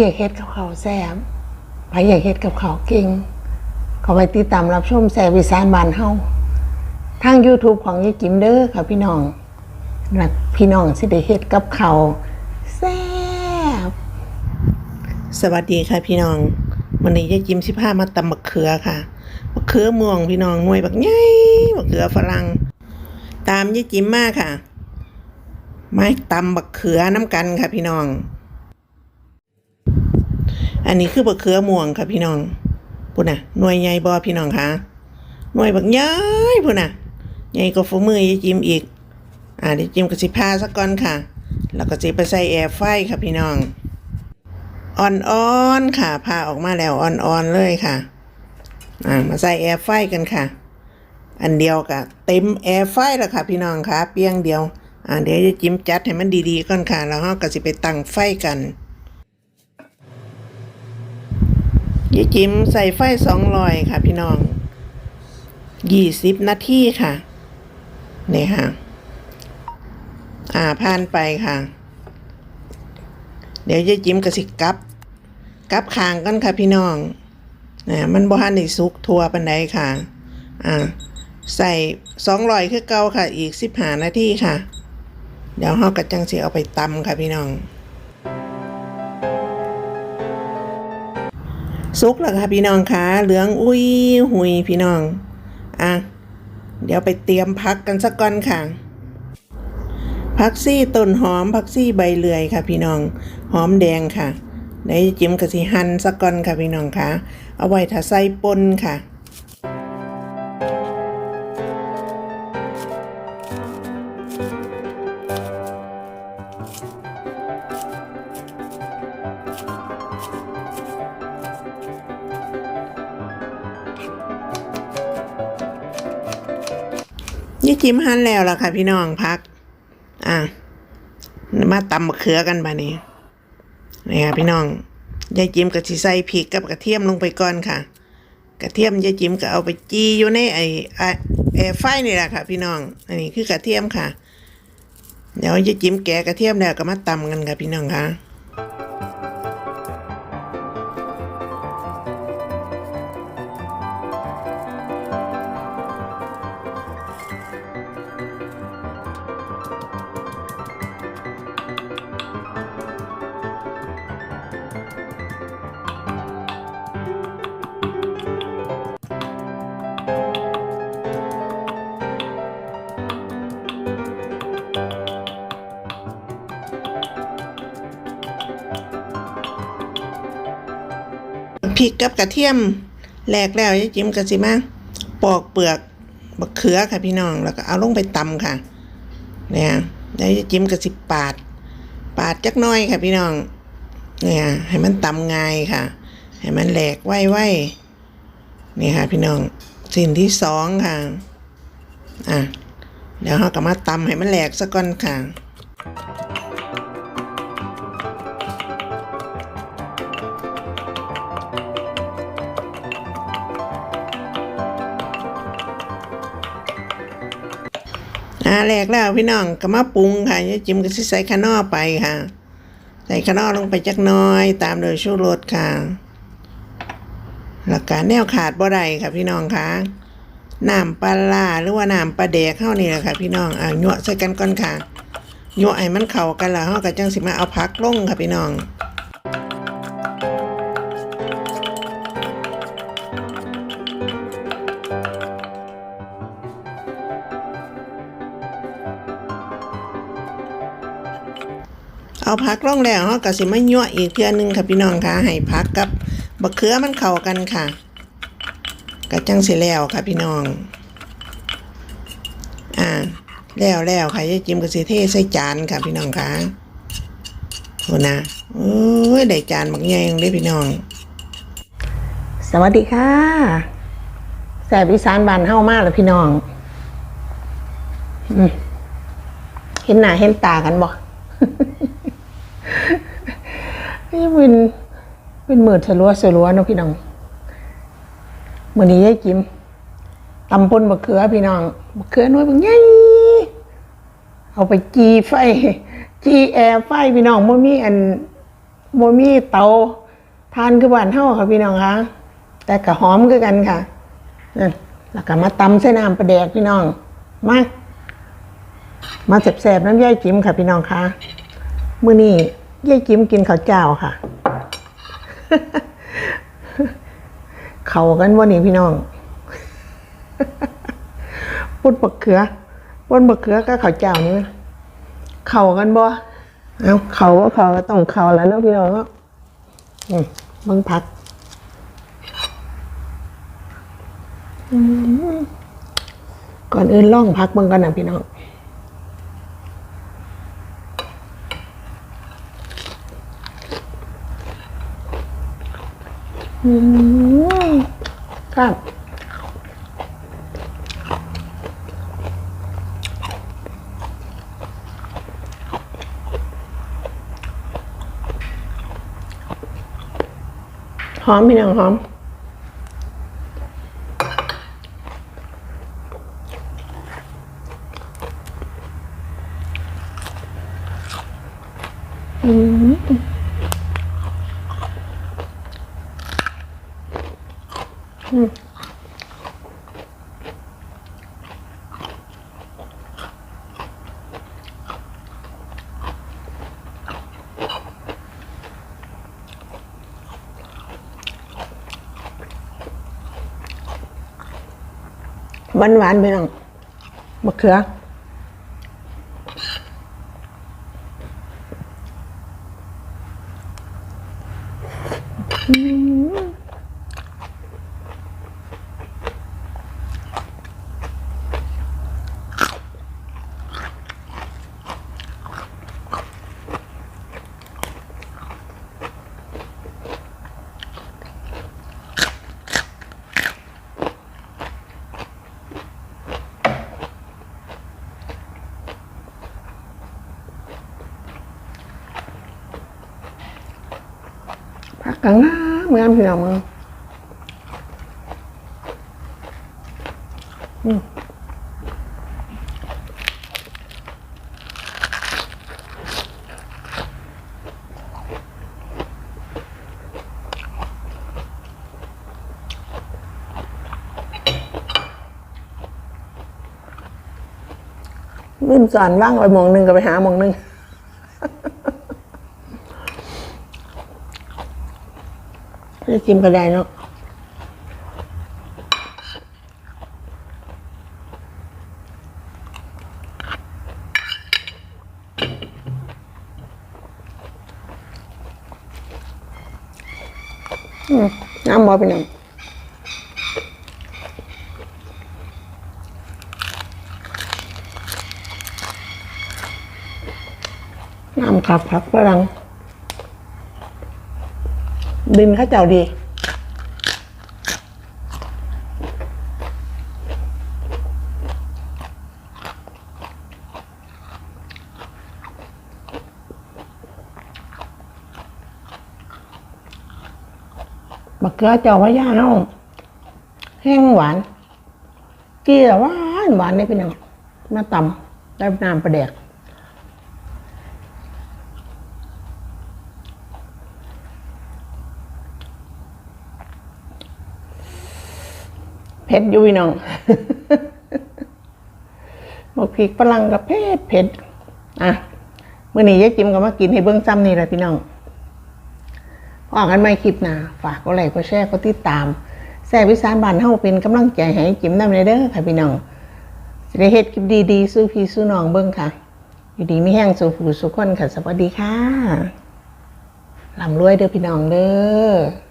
อยากเฮ็ดกับเขาแซ่บไผอยากเฮ็ดกับเขาเก่งเขาไปติดตามรับชมแซ่บอีสานบานเฮาทาง YouTube ของยายจิมเด้อค่ะพี่น้องและพี่น้องสิได้เฮ็ดกับเขาแซ่บสวัสดีค่ะพี่น้องวันนี้ยายจิมสิพามาตำมะเขือค่ะมะเขือม่วงพี่น้องหน่วยบักใหญ่มะเขือฝรั่งตามยายจิมมาค่ะไม้ตำมะเขือน้ำกันค่ะพี่น้อง อันนี้คือมะเขือม่วงค่ะพี่น้องพุ่นน่ะหน่วยใหญ่บ่พี่น้องค่ะหน่วยบักใหญ่พุ่นน่ะใหญ่กว่าฝ่ามือยายจิมอีก อ่าเดี๋ยวจิมก็สิพาสักก่อนค่ะ แล้วก็สิไปใส่แอร์ไฟค่ะพี่น้องอ่อนๆค่ะพาออกมาแล้วอ่อนๆเลยค่ะ อ่ามาใส่แอร์ไฟกันค่ะ อันเดียวกับเต็มแอร์ไฟแล้วค่ะ พี่น้องค่ะเพียงเดียว อ่าเดี๋ยวจะจิ้มจัดให้มันดีๆก่อนค่ะ แล้วเราก็สิไปตั้งไฟกัน ยายจิ้มใส่ไฟสองรอยค่ะ พี่น้องยี่สิบนาทีค่ะนี่ค่ะ อ่าผ่านไปค่ะ เดี๋ยวยายจิ้มกระสิกับกับคางกันค่ะพี่น้องนะมันบ่ทันได้สุกทั่วปันใดค่ะ อ่า ใส่สองรอยคือเก่าค่ะ อีกสิบห้านาทีค่ะ เดี๋ยวเฮากระจังสิเอาไปตำค่ะพี่น้อง สุกแล้วค่ะพี่น้องค่ะเหลืองอุ้ยหุยพี่น้อง อะ เดี๋ยวไปเตรียมพักกันสักก่อนค่ะผักซี่ต้นหอมผักซี่ใบเลื่อยค่ะ พี่น้อง หอมแดงค่ะในจิ้มกะสิหั่นสักก่อนค่ะพี่น้องค่ะเอาไว้ถ้าใส่ปนค่ะี่จิ้มหั่นแล้วล่ะค่ะ พี่น้องพัก อะมาตำมะเขือกันบานี้นี่ค่ะพี่น้องยายจิมกับสิใส่พริกกับกระเทียมลงไปก่อนค่ะ กระเทียมยายจิมก็เอาไปจีอยู่ในไอไอ้แอร์ไฟนี่แหละค่ะ พี่น้อง อันนี้คือกระเทียมค่ะ เดี๋ยวยายจิมแกะกระเทียมแล้วก็มาตำกันค่ะพี่น้องค่ะ พริกกับกระเทียมแหลกแล้วยายจิมก็สิมาปอกเปลือกบักเขือค่ะพี่น้องแล้วก็เอาลงไปตำค่ะเนี่ยแล้วยายจิมก็สิปาด ปาดจักน้อยค่ะพี่น้องเนี่ยให้มันตำง่ายค่ะ ให้มันแหลกไว้ไว้นี่ค่ะพี่น้องสิ่งที่สองค่ะอะเดี๋ยวเราก็มาตำให้มันแหลกซะก่อนค่ะาแรกแล้วพี่น้องก็มาปรุงค่ะยายจิมก็สิใส่ขานอไปค่ะ ใส่ขานอลงไปจักน้อย ตามโดยชูรสค่ะหลักการแนวขาดบ่ได้ค่ะพี่น้องค่ะน้ำปลาร้าหรือว่าน้ำปลาแดกเข้านี่แหละค่ะพี่น้องอ่าหยวใส่กันก่อนค่ะหยวให้มันเข้ากันแล้วเฮาก็จังสิมาเอาผักลงค่ะพี่น้อง เอาผักลงแล้วเฮาก็สิมายั่วอีกเทื่อหนึงค่ะพี่น้องค่ะให้ผักกับบักเขือมันเข้ากันค่ะก็จังสิแล้วค่ะพี่น้อง อ่าแล้วแล้วค่ะยายจิมก็สิเทใส่จานค่ะพี่น้องค่ะโหนะโอ้ยได้จานบักใหญ่เลยพี่น้อง สวัสดีค่ะแซ่บอีสานบานเฮามากเลยพี่น้องอืมเห็นหน้าเห็นตากันบ่ นี่เป็นเป็นมือสลัวสลัวนะพี่น้องมื้อนี้ยายกิมตำปนมะเขือพี่น้องมะเขือน้อยบางใหญ่เอาไปจีไฟ จีแอร์ไฟพี่น้องบ่มีอันโมมี่เตาทานคือบ้านเฮาค่ะพี่น้องคะแต่ก็หอมคือกันค่ะนั่นแล้วก็มาตำใส่น้ำปลาแดกพี่น้อง มามาแสบๆน้ำย่ายจิมค่ะพี่น้องคะมื้อนี้ ยายจิ้มกินข้าวเจ้าค่ะ เขากันวันนี้พี่น้องปุ้นบักเขือปุ้นบักเขือก็ข้าวเจ้านี่เขากันบ่เอาเขาก็เขาก็ต้องเขาแล้วเนาะพี่น้องเนาะมเบิ่งผักก่อนอื่นล่องพักเบิ่งกันนะพี่น้อง อืมครับหอมพี่น้องหอมอืมานหวานๆไปน้องมะเขือ ผักกังงามงามพี่น้องมึงอืมลืมสอนว่างไปมองหนึ่งก็ไปหามองหนึ่ง จะจิ้มก็ได้เนาะน้ำบอไปหนึ่งน้ำขับผักฝรั่ง ดินข้าเจ้าดีบักเกลือเจ้าพระยาเนาะแห้งหวานเกลือหวานหวานนี่เป็นยังมาตำได้น้ำประเดก ผ็ดอยู่พี่น้องบักพริกฝรั่งกับเผ็ดเผ็ดอะเมื่อนี้ยายจิมก็มากินให้เบิ้งซ้ำนี่แหละพี่น้องพอกันไม่คลิปหนะฝากก็ไลค์ก็แชร์ก็ติดตามแซ่บวิสานบานเฮาเป็นกำลังใจให้จิมนำเด้อค่ะพี่น้องสิได้เฮ็ดคลิปดีๆสู้พี่สู้น้องเบิ่งค่ะ อยู่ดีมีแห้งสู่ผู้สู่คนค่ะสวัสดีค่ะร่ำรวยเด้อพี่น้องเด้อ